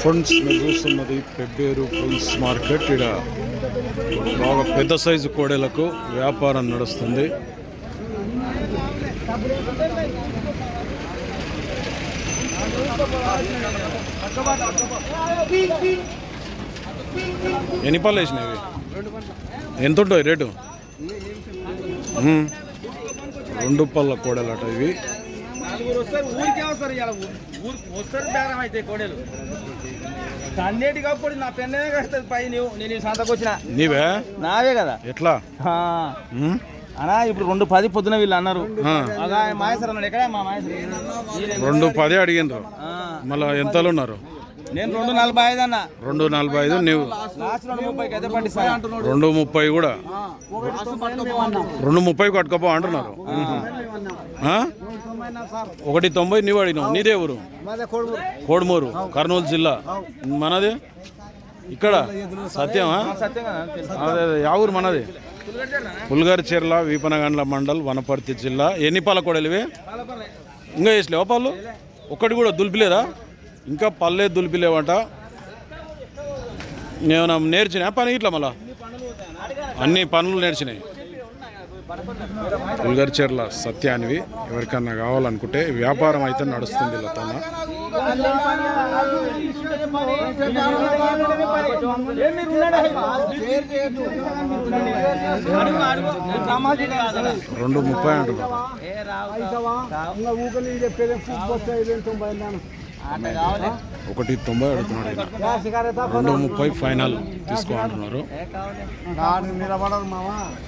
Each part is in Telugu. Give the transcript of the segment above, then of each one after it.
ఫ్రెండ్స్ మీరు చూస్తున్నది పెబ్బేరు పుల్స్ మార్కెట్ ఇక్కడ బాగా పెద్ద సైజు కోడెలకు వ్యాపారం నడుస్తుంది. ఎన్ని పళ్ళు వేసినవి? ఎంత ఉంటాయి రేటు? రెండు పళ్ళ కోడలట ఇవి. నలుగురు వస్తారు ఊరికే వస్తారు ఇలా ఊరు. వస్తారు బేరం అయితే కోడలు. అన్నిటి కప్పుడు నా పెన్నే కడుతుంది పై నువ్వు నేను ఈ సంతకు వచ్చిన. నీవే? నావే కదా. ఎట్లా? అన్నా ఇప్పుడు రెండు పది పొద్దున వీళ్ళు అన్నారు. మాయసర్ అన్నాడు ఎక్కడ? మా మాయసర్ రెండు పదే అడిగినరు ఆ. మళ్ళా ఎంతలు ఉన్నారు నేను రెండు నలభై ఐదు అన్న. రెండు నలభై ఐదు నీవు? రెండు ముప్పై కూడా? రెండు ముప్పై కట్టుకోపో అంటున్నారు? ఒకటి తొంభై నీవు అడిగినావు నీదే ఊరు. కర్నూలు జిల్లా. మనది? ఇక్కడ? సత్యమా అదే యా ఊరు మనది? పుల్గర్ చెర్ల వీపనగండ్ల మండల్ వనపర్తి జిల్లా. ఎన్ని పాల కొడలివి ఇంకా వేసలేవా పళ్ళు ఒక్కటి కూడా దులిపిలేదా? ఇంకా పల్లే దులిపిలేవంట. నేను నేర్చినా పని ఇట్లా మళ్ళా? అన్ని పనులు నేర్చినాయి. పుల్గర్ చెర్ల సత్యానివి ఎవరికన్నా కావాలనుకుంటే వ్యాపారం అయితే నడుస్తుంది లతన ఏం మీరు ఉన్నాడా? అడుగు, అడుగు. సామాజిక కాదనా? రెండు ముప్పై అంటున్నారు ఒకటి తొంభై అడుగుతున్నాడు. రెండు ముప్పై ఫైనల్ తీసుకో అంటున్నారు ఏ కావాలి.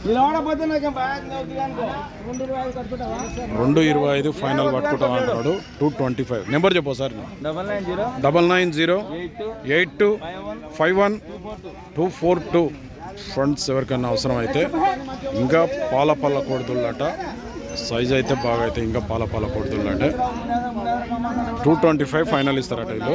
నిలబడకపోతే నాకేం బాగా అవుతుంది అనుకో. రెండు ఇరవై ఐదు ఫైనల్ పట్టుకుంటాం అంటున్నాడు. Two twenty five. నెంబర్ చెప్పు sir double nine zero. Eight two. Five one. Two four two two four two. Friends ఎవరికైనా అవసరం అయితే ఇంకా పాల పాల కొడుతుల్లట సైజ్ అయితే బాగా అయితే ఇంకా పాల పాల కొడుతుల్లట టూ ట్వంటీ ఫైవ్ ఫైనల్ ఇస్తారట వీళ్ళు.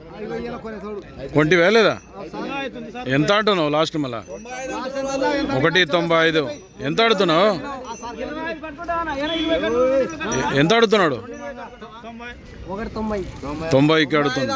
కొంటి వేలేదా? ఎంత ఆడుతున్నావు లాస్ట్ మళ్ళా? ఒకటి తొంభై ఐదు. ఎంత ఆడుతున్నావు? ఎంత ఆడుతున్నాడు? తొంభైకి ఆడుతున్నాడు.